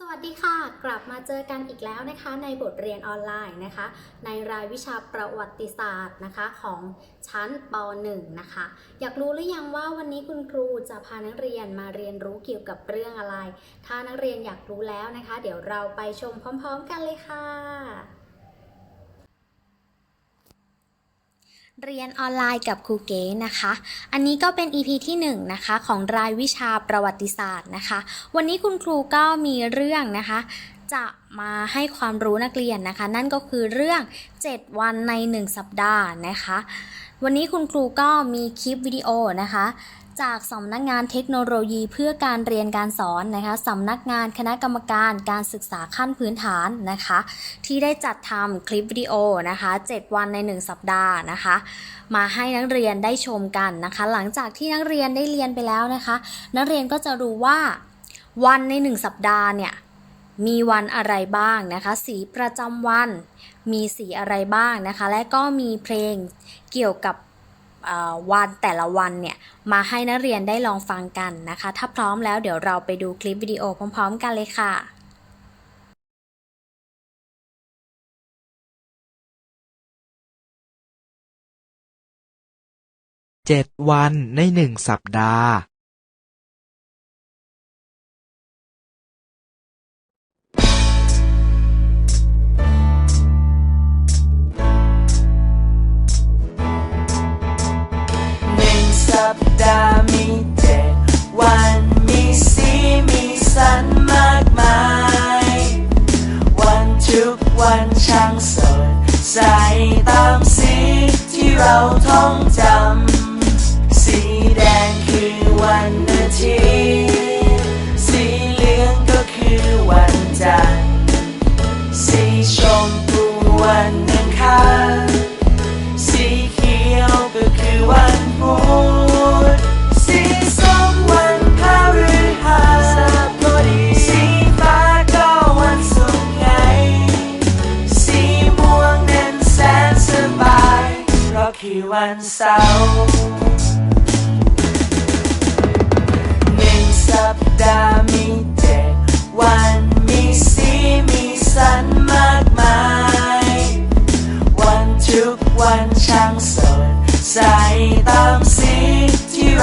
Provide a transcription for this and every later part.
สวัสดีค่ะ กลับมาเจอกันอีกแล้วนะคะในบทเรียนออนไลน์นะคะ ในรายวิชาประวัติศาสตร์นะคะของชั้นป .1 นะคะ อยากรู้หรือยังว่าวันนี้คุณครูจะพานักเรียนมาเรียนรู้เกี่ยวกับเรื่องอะไร ถ้านักเรียนอยากรู้แล้วนะคะ เดี๋ยวเราไปชมพร้อม ๆ กันเลยค่ะ เรียนออนไลน์กับครูเก๋นะคะ อันนี้ก็เป็น EP ที่1นะคะของรายวิชาประวัติศาสตร์นะคะ วันนี้คุณครูก็มีเรื่องนะคะ จะมาให้ความรู้นักเรียนนะคะ นั่นก็คือเรื่อง 7 วันใน 1 สัปดาห์นะคะ วันนี้คุณครูก็มีคลิปวิดีโอนะคะ จากสำนักงานเทคโนโลยีเพื่อการเรียนการสอนนะคะสำนักงานคณะกรรมการการศึกษาขั้นพื้นฐานนะคะ ที่ได้จัดทำคลิปวิดีโอนะคะ 7 วันใน 1 สัปดาห์นะคะ มาให้นักเรียนได้ชมกันนะคะ หลังจากที่นักเรียนได้เรียนไปแล้วนะคะ นักเรียนก็จะรู้ว่าวันใน 1 สัปดาห์เนี่ยมีวันอะไรบ้างนะคะ สีประจำวัน มีสีอะไรบ้างนะคะ และก็มีเพลงเกี่ยวกับ วันแต่ละวันเนี่ยมาให้นักเรียนได้ลองฟังกันนะคะ ถ้าพร้อมแล้วเดี๋ยวเราไปดูคลิปวิดีโอพร้อม ๆ กันเลยค่ะเจ็ดวันในหนึ่งสัปดาห์ สัปดาห์มีเจ็ดวันมีสีมีสันมากมาย วันทุกวันช่างสดใสตามสีที่เราท่องจำ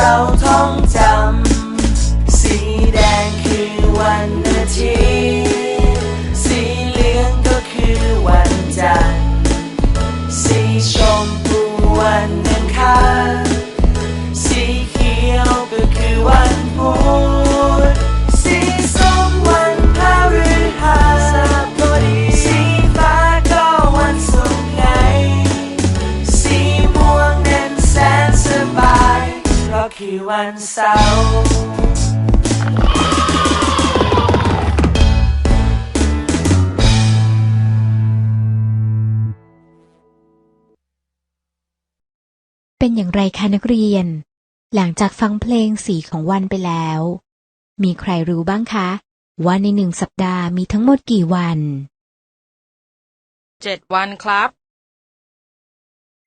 ที่เร วันเสาร์เป็นอย่างไรคะนักเรียน หลังจากฟังเพลงสีของวันไปแล้ว มีใครรู้บ้างคะ ว่าในหนึ่งสัปดาห์มีทั้งหมดกี่วัน เจ็ดวันครับ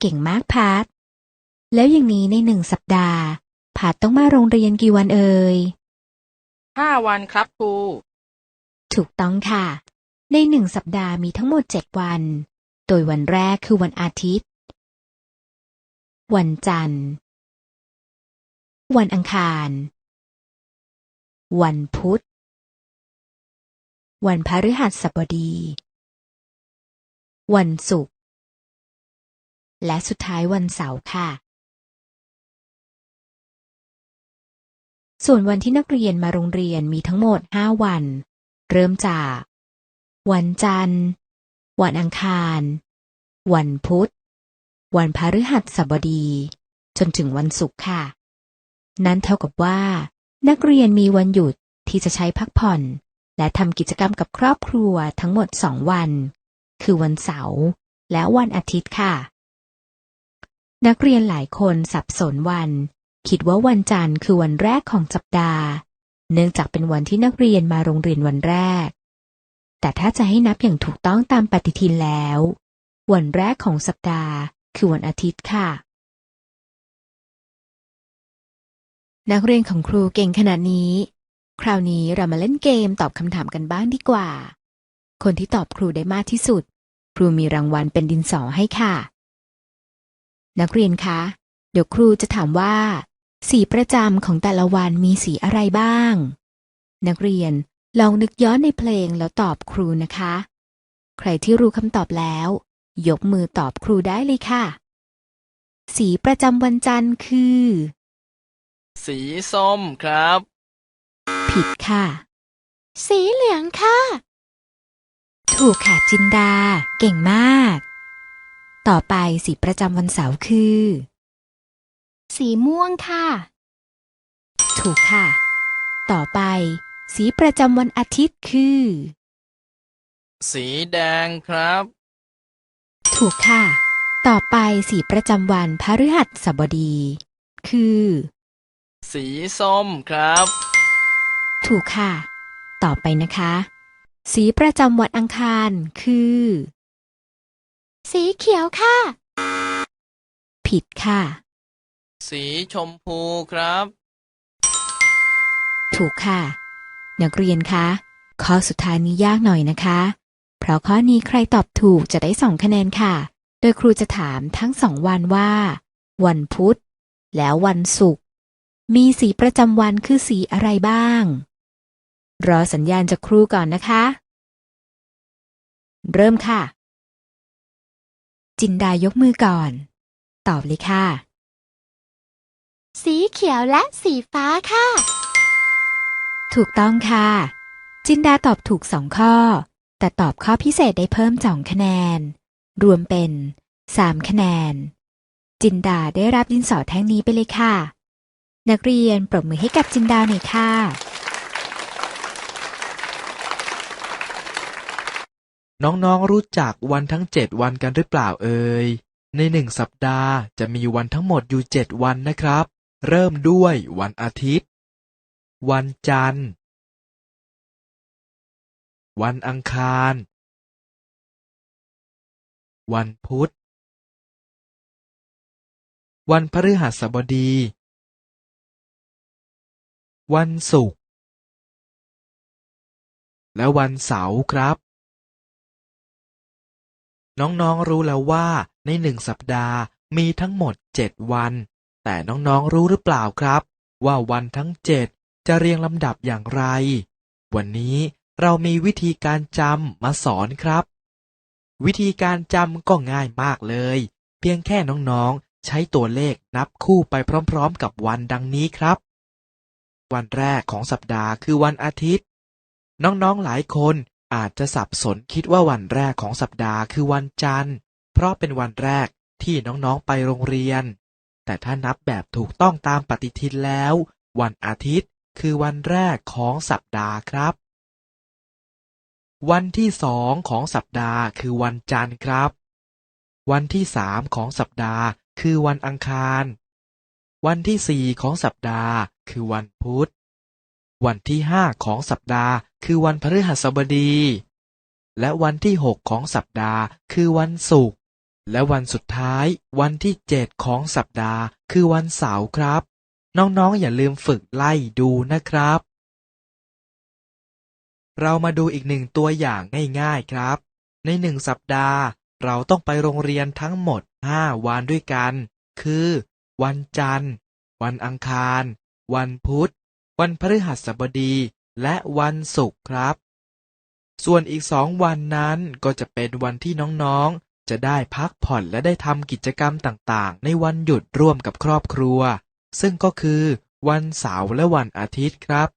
เก่งมากพาร์ทแล้วอย่างนี้ในหนึ่งสัปดาห์ พาร์ทต้องมาโรงเรียนกี่วันเอ่ยห้าวันครับครู ถูกต้องค่ะ ในหนึ่งสัปดาห์มีทั้งหมดเจ็ดวัน โดยวันแรกคือวันอาทิตย์ วันจันทร์ วันอังคาร วันพุธ วันพฤหัสบดี วันศุกร์ และสุดท้ายวันเสาร์ค่ะ ส่วนวันที่นักเรียนมาโรงเรียนมีทั้งหมด 5 วัน เริ่มจาก วันจันทร์ วันอังคาร วันพุธ วันพฤหัสบดี จนถึงวันศุกร์ค่ะ นั่นเท่ากับว่า นักเรียนมีวันหยุดที่จะใช้พักผ่อน และทำกิจกรรมกับครอบครัวทั้งหมดสองวัน คือวันเสาร์และวันอาทิตย์ค่ะ นักเรียนหลายคนสับสนวัน คิดว่าวันจันทร์คือวันแรกของสัปดาห์ เนื่องจากเป็นวันที่นักเรียนมาโรงเรียนวันแรก แต่ถ้าจะให้นับอย่างถูกต้องตามปฏิทินแล้ว วันแรกของสัปดาห์ คือวันอาทิตย์ค่ะ นักเรียนของครูเก่งขนาดนี้ คราวนี้เรามาเล่นเกมตอบคำถามกันบ้างดีกว่า คนที่ตอบครูได้มากที่สุด ครูมีรางวัลเป็นดินสอให้ค่ะ นักเรียนคะ เดี๋ยวครูจะถามว่า สีประจำของแต่ละวันมีสีอะไรบ้าง นักเรียนลองนึกย้อนในเพลงแล้วตอบครูนะคะ ใครที่รู้คำตอบแล้ว ยกมือตอบครูได้เลยค่ะ สีประจำวันจันทร์คือ สีส้มครับ ผิดค่ะ สีเหลืองค่ะ ถูกค่ะจินดา เก่งมาก ต่อไปสีประจำวันเสาร์คือ สีม่วงค่ะ ถูกค่ะ ต่อไป สีประจำวันอาทิตย์คือ สีแดงครับ ถูกค่ะ ต่อไปสีประจำวันพฤหัสบดี คือ สีส้มครับ ถูกค่ะ ต่อไปนะคะ สีประจำวันอังคารคือ สีเขียวค่ะ ผิดค่ะ สีชมพูครับ ถูกค่ะ นักเรียนคะ ข้อสุดท้ายนี้ยากหน่อยนะคะ เพราะข้อนี้ใครตอบถูกจะได้สองคะแนนค่ะ โดยครูจะถามทั้งสองวันว่า วันพุธ แล้ววันศุกร์มีสีประจำวันคือสีอะไรบ้าง รอสัญญาณจากครูก่อนนะคะ เริ่มค่ะ จินดายกมือก่อน ตอบเลยค่ะ สีเขียวและสีฟ้าค่ะ ถูกต้องค่ะ จินดาตอบถูกสองข้อ แต่ตอบข้อพิเศษได้เพิ่มสองคะแนน รวมเป็นสามคะแนน จินดาได้รับดินสอแท่งนี้ไปเลยค่ะ นักเรียนปรบมือให้กับจินดาหน่อยค่ะน้องๆ รู้จักวันทั้งเจ็ดวันกันหรือเปล่าเอ่ย ในหนึ่งสัปดาห์จะมีวันทั้งหมดอยู่เจ็ดวันนะครับ เริ่มด้วยวันอาทิตย์ วันจันทร์ วันอังคาร วันพุธ วันพฤหัสบดี วันศุกร์ และวันเสาร์ครับ น้องๆรู้แล้วว่าในหนึ่งสัปดาห์มีทั้งหมดเจ็ดวัน แต่น้องๆรู้หรือเปล่าครับ ว่าวันทั้งเจ็ดจะเรียงลำดับอย่างไร วันนี้เรามีวิธีการจำมาสอนครับ วิธีการจำก็ง่ายมากเลย เพียงแค่น้องๆ ใช้ตัวเลขนับคู่ไปพร้อมๆ กับวันดังนี้ครับ วันแรกของสัปดาห์คือวันอาทิตย์ น้องๆหลายคนอาจจะสับสนคิดว่าวันแรกของสัปดาห์คือวันจันทร์ เพราะเป็นวันแรกที่น้องๆไปโรงเรียน แต่ถ้านับแบบถูกต้องตามปฏิทินแล้ว วันอาทิตย์คือวันแรกของสัปดาห์ครับ วันที่สองของสัปดาห์คือวันจันทร์ครับ วันที่สามของสัปดาห์คือวันอังคาร วันที่สี่ของสัปดาห์คือวันพุธ วันที่ห้าของสัปดาห์คือวันพฤหัสบดี และวันที่หกของสัปดาห์คือวันศุกร์ และวันสุดท้ายวันที่เจ็ดของสัปดาห์ คือวันเสาร์ครับ น้องๆ อย่าลืมฝึกไล่ดูนะครับ เรามาดูอีกหนึ่งตัวอย่างง่ายๆครับ ในหนึ่งสัปดาห์ เราต้องไปโรงเรียนทั้งหมดห้าวันด้วยกัน คือ วันจันทร์ วันอังคาร วันพุธ วันพฤหัสบดี และวันศุกร์ครับ ส่วนอีกสองวันนั้นก็จะเป็นวันที่น้องๆ จะได้พักผ่อนและได้ทำกิจกรรมต่างๆ ในวันหยุดร่วมกับครอบครัว ซึ่งก็คือวันเสาร์และวันอาทิตย์ครับ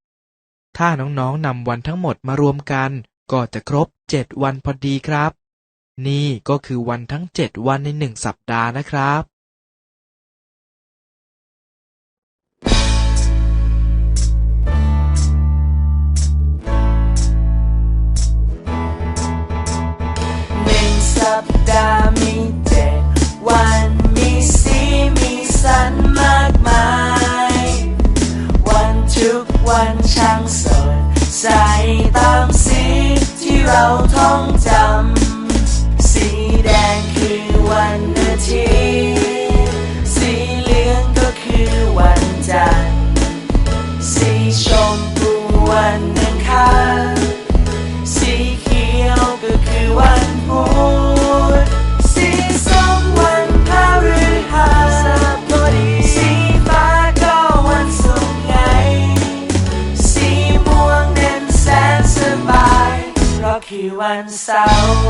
ถ้าน้องๆนำวันทั้งหมดมารวมกัน ก็จะครบเจ็ดวันพอดีครับ นี่ก็คือวันทั้งเจ็ดวันในหนึ่งสัปดาห์นะครับ ดามีเจ็ดวันมีสีมีสันมากมาย วันทุกวันช่างสดใสตามสีที่เราท่อง Tchau.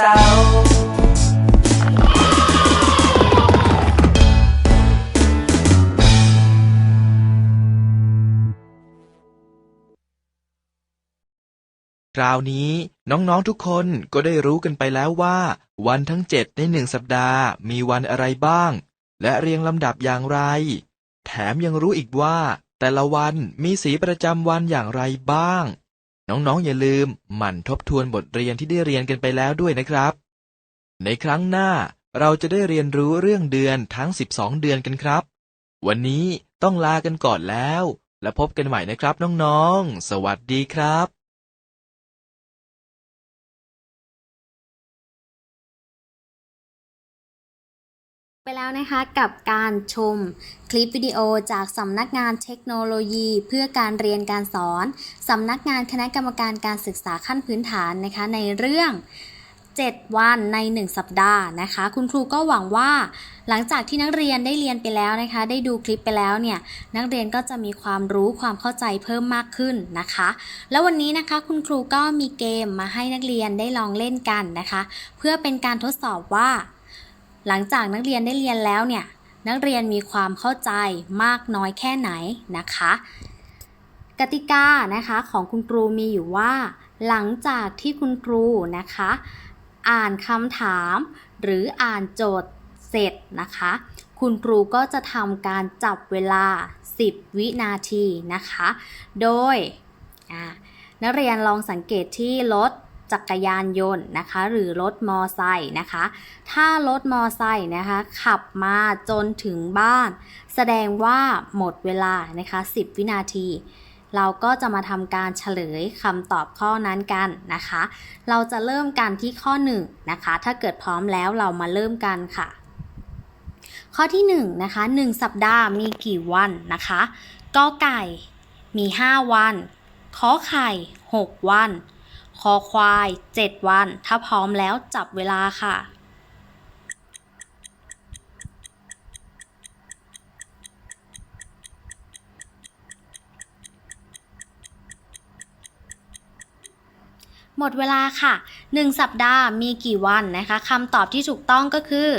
วันเสาคราวนี้น้องๆทุกคนก็ได้รู้กันไปแล้วว่า วันทั้งเจ็ดในหนึ่งสัปดาห์มีวันอะไรบ้าง และเรียงลำดับอย่างไร แถมยังรู้อีกว่า แต่ละวันมีสีประจำวันอย่างไรบ้าง น้องๆอย่าลืมหมั่นทบทวนบทเรียนที่ได้เรียนกันไปแล้วด้วยนะครับ ในครั้งหน้าเราจะได้เรียนรู้เรื่องเดือนทั้ง 12 เดือนกันครับ วันนี้ต้องลากันก่อนแล้ว และพบกันใหม่นะครับน้องๆ สวัสดีครับ ไปแล้วนะคะกับการชมคลิปวิดีโอจากสำนักงานเทคโนโลยี เพื่อการเรียนการสอนสำนักงานคณะกรรมการการศึกษาขั้นพื้นฐานนะคะในเรื่อง 7 วันใน 1 สัปดาห์นะคะ คุณครูก็หวังว่า หลังจากที่นักเรียนได้เรียนไปแล้วนะคะ ได้ดูคลิปไปแล้วเนี่ยนักเรียนก็จะมีความรู้ความเข้าใจเพิ่มมากขึ้นนะคะ แล้ววันนี้นะคะคุณครูก็มีเกมมาให้นักเรียนได้ลองเล่นกันนะคะ เพื่อเป็นการทดสอบว่า หลังจากนักเรียนได้เรียนแล้วเนี่ยนักเรียนมีความเข้าใจมากน้อยแค่ไหนนะคะ กติกานะคะของคุณครูมีอยู่ว่า หลังจากที่คุณครูนะคะ อ่านคำถาม หรืออ่านโจทย์เสร็จนะคะ คุณครูก็จะทำการจับเวลา 10 วินาทีนะคะ โดยนักเรียนลองสังเกตที่รถ จักรยานยนต์นะคะ หรือรถมอไซค์นะคะ ถ้ารถมอไซค์นะคะ ขับมาจนถึงบ้าน แสดงว่าหมดเวลานะคะ 10 วินาที เราก็จะมาทำการเฉลยคำตอบข้อนั้นกันนะคะ เราจะเริ่มกันที่ข้อ 1 นะคะ ถ้าเกิดพร้อมแล้วเรามาเริ่มกันค่ะ ข้อที่1นะคะ1 สัปดาห์มีกี่วันนะคะกอไก่มี 5 วันขอไข่ 6 วัน คอควาย 7 วัน ถ้าพร้อมแล้วจับเวลาค่ะ หมดเวลาค่ะ 1 สัปดาห์มีกี่วันนะคะคำตอบที่ถูกต้องก็คือ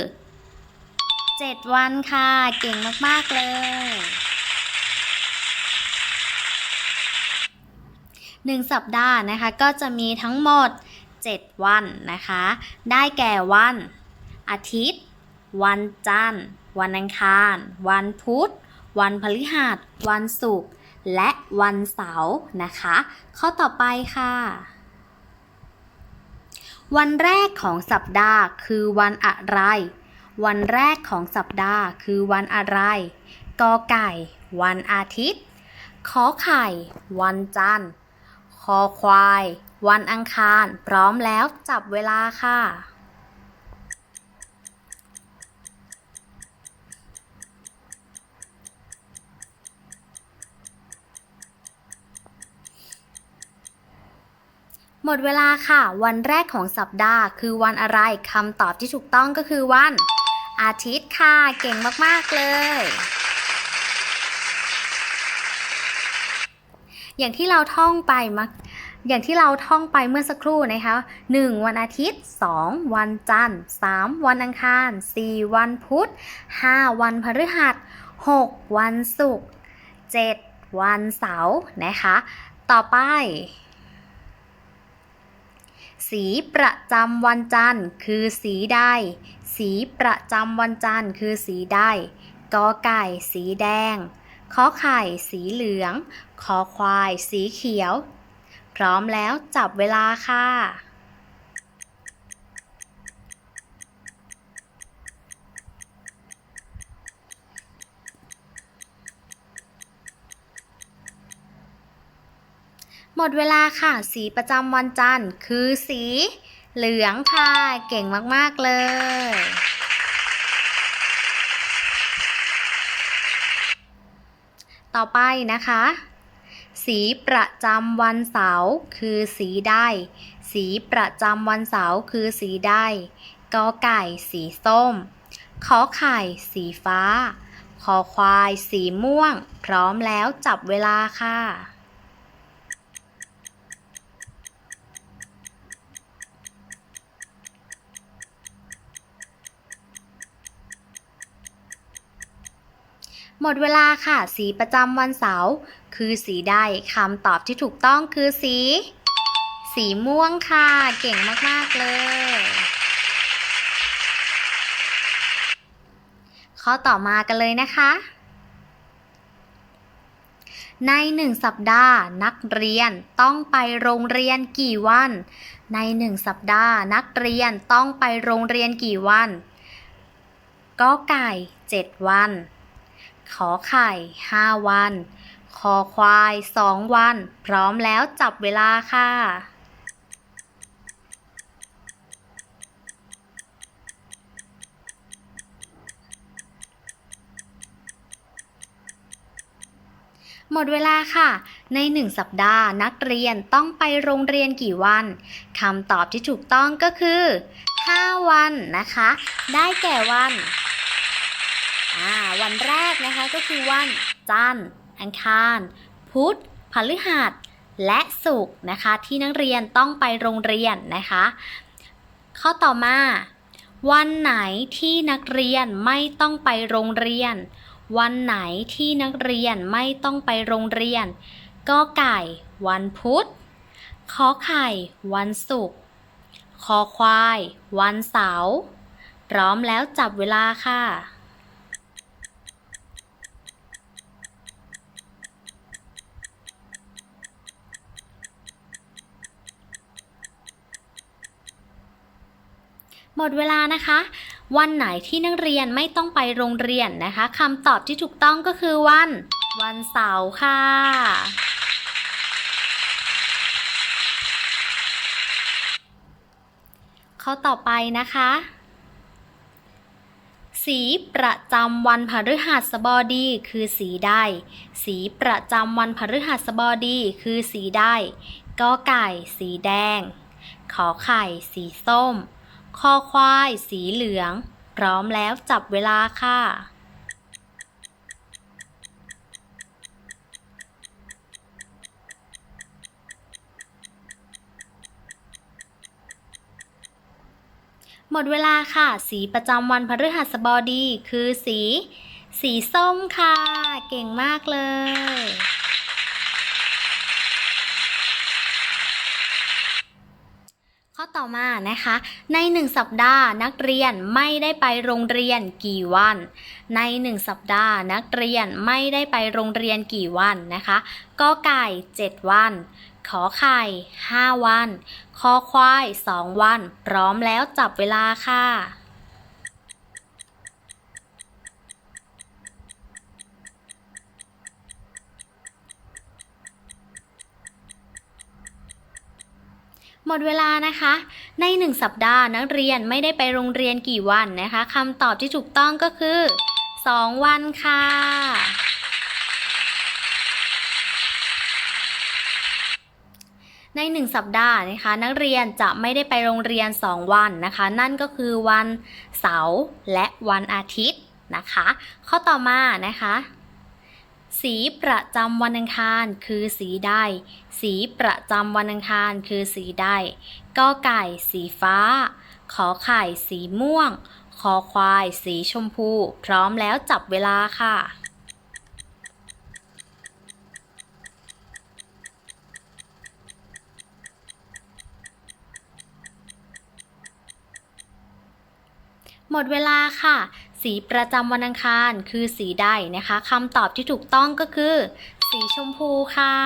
7 วันค่ะ เก่งมาก ๆ เลย 1 สัปดาห์นะคะ ก็จะมีทั้งหมด 7 วันนะคะ ได้แก่วัน อาทิตย์ วันจันทร์ วันอังคาร วันพุธ วันพฤหัส วันศุกร์ และวันเสาร์นะคะ ข้อต่อไปค่ะ วันแรกของสัปดาห์คือวันอะไร วันแรกของสัปดาห์คือวันอะไร กอไก่ วันอาทิตย์ขอไข่ วันจันทร์ คอควาย วันอังคาร พร้อมแล้วจับเวลาค่ะ หมดเวลาค่ะ วันแรกของสัปดาห์คือวันอะไรคำตอบที่ถูกต้องก็คือวัน อาทิตย์ค่ะ เก่งมาก ๆ เลย อย่างที่เราท่องไปมาอย่างที่เราท่องไปเมื่อสักครู่นะคะ 1. วันอาทิตย์ 2. วันจันทร์ 3. วันอังคาร 4. วันพุธ 5. วันพฤหัส 6. วันศุกร์ 7. วันเสาร์นะคะ ต่อไป สีประจำวันจันทร์คือสีใด สีประจำวันจันทร์คือสีใดกอไก่ สีแดง ขอไข่สีเหลืองคอควายสีเขียว พร้อมแล้วจับเวลาค่ะหมดเวลาค่ะ สีประจำวันจันทร์คือสีเหลืองค่ะ เก่งมาก ๆ เลย ต่อไปนะคะ สีประจำวันเสาร์คือสีได้ สีประจำวันเสาร์คือสีได้กอไก่ สีส้ม ขอไข่ สีฟ้า ขอควาย สีม่วง พร้อมแล้วจับเวลาค่ะ หมดเวลาค่ะ สีประจำวันเสาร์คือสีใดคำตอบที่ถูกต้องคือสี สีม่วงค่ะ เก่งมาก ๆ เลย ข้อต่อมากันเลยนะคะ ในหนึ่งสัปดาห์นักเรียนต้องไปโรงเรียนกี่วัน ในหนึ่งสัปดาห์นักเรียนต้องไปโรงเรียนกี่วันก็ไก่ 7 วัน ขอไข่ 5 วัน คอควาย 2 วัน พร้อมแล้วจับเวลาค่ะหมดเวลาค่ะ ในหนึ่งสัปดาห์นักเรียนต้องไปโรงเรียนกี่วัน คำตอบที่ถูกต้องก็คือ 5 วันนะคะ ได้แก่วัน อ่าวันแรกนะคะก็คือวันจันทร์ อังคาร พุธพฤหัส และศุกร์นะคะที่นักเรียนต้องไปโรงเรียนนะคะ ข้อต่อมา วันไหนที่นักเรียนไม่ต้องไปโรงเรียน วันไหนที่นักเรียนไม่ต้องไปโรงเรียนก็ไก่ วันพุธขอไข่ วันศุกร์คอควาย วันเสาร์พร้อมแล้วจับเวลาค่ะ หมดเวลานะคะ วันไหนที่นักเรียนไม่ต้องไปโรงเรียนนะคะคำตอบที่ถูกต้องก็คือวัน วันเสาร์ค่ะ ข้อต่อไปนะคะ สีประจำวันพฤหัสบดีคือสีใด สีประจำวันพฤหัสบดีคือสีใดกอไก่ สีแดง ขอไข่ สีส้ม คอควายสีเหลือง พร้อมแล้วจับเวลาค่ะ หมดเวลาค่ะ สีประจำวันพฤหัสบดีคือสี สีส้มค่ะ เก่งมากเลย ข้อต่อมานะคะ ในหนึ่งสัปดาห์นักเรียนไม่ได้ไปโรงเรียนกี่วัน ในหนึ่งสัปดาห์นักเรียนไม่ได้ไปโรงเรียนกี่วันนะคะก็ไก่ 7 วัน ขอไข่ 5 วัน คอควาย 2 วัน พร้อมแล้วจับเวลาค่ะ หมดเวลานะคะ ในหนึ่งสัปดาห์นักเรียนไม่ได้ไปโรงเรียนกี่วันนะคะคำตอบที่ถูกต้องก็คือ 2 วันค่ะ ในหนึ่งสัปดาห์นะคะ นักเรียนจะไม่ได้ไปโรงเรียน 2 วันนะคะ นั่นก็คือวันเสาร์และวันอาทิตย์นะคะ ข้อต่อมานะคะ สีประจำวันอังคารคือสีใด สีประจำวันอังคารคือสีใดก็ไก่สีฟ้า ขอไข่สีม่วงคอควายสีชมพู พร้อมแล้วจับเวลาค่ะหมดเวลาค่ะ สีประจำวันอังคารคือสีใดนะคะคำตอบที่ถูกต้องก็คือ สีชมพูค่ะ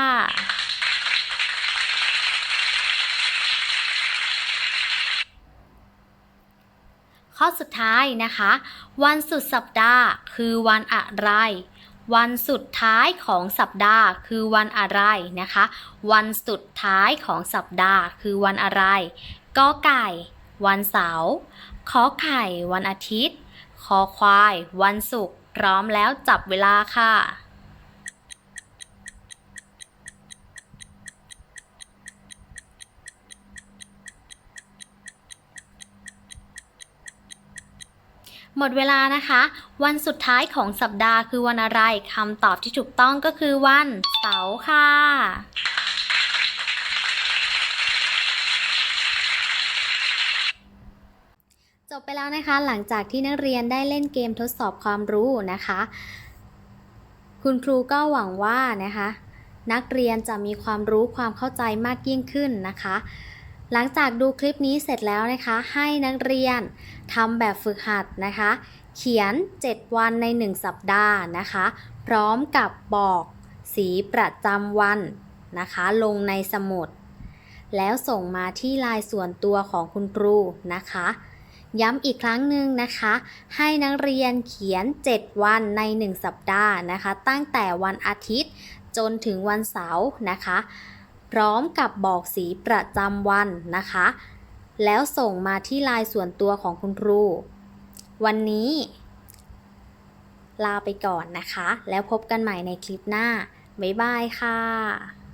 ข้อสุดท้ายนะคะ วันสุดสัปดาห์คือวันอะไร วันสุดท้ายของสัปดาห์ คือวันอะไรนะคะ วันสุดท้ายของสัปดาห์ คือวันอะไรก็ไก่ วันเสาร์ขอไข่ วันอาทิตย์ คอควาย วันศุกร์พร้อมแล้วจับเวลาค่ะ หมดเวลานะคะ วันสุดท้ายของสัปดาห์คือวันอะไรคำตอบที่ถูกต้องก็คือวันเสาร์ค่ะ บไปแล้วนะคะ หลังจากที่นักเรียนได้เล่นเกมทดสอบความรู้นะคะ คุณครูก็หวังว่านะคะ นักเรียนจะมีความรู้ความเข้าใจมากยิ่งขึ้นนะคะ หลังจากดูคลิปนี้เสร็จแล้วนะคะ ให้นักเรียนทำแบบฝึกหัดนะคะ เขียน 7 วันใน 1 สัปดาห์นะคะ พร้อมกับบอกสีประจำวันนะคะ ลงในสมุดแล้วส่งมาที่ลน์ส่วนตัวของคุณครูนะคะ ย้ำอีกครั้งหนึ่งนะคะ ให้นักเรียนเขียน 7 วันใน 1 สัปดาห์นะคะ ตั้งแต่วันอาทิตย์จนถึงวันเสาร์นะคะ พร้อมกับบอกสีประจำวันนะคะ แล้วส่งมาที่ไลน์ส่วนตัวของคุณครู วันนี้ ลาไปก่อนนะคะ แล้วพบกันใหม่ในคลิปหน้า บ๊ายบายค่ะ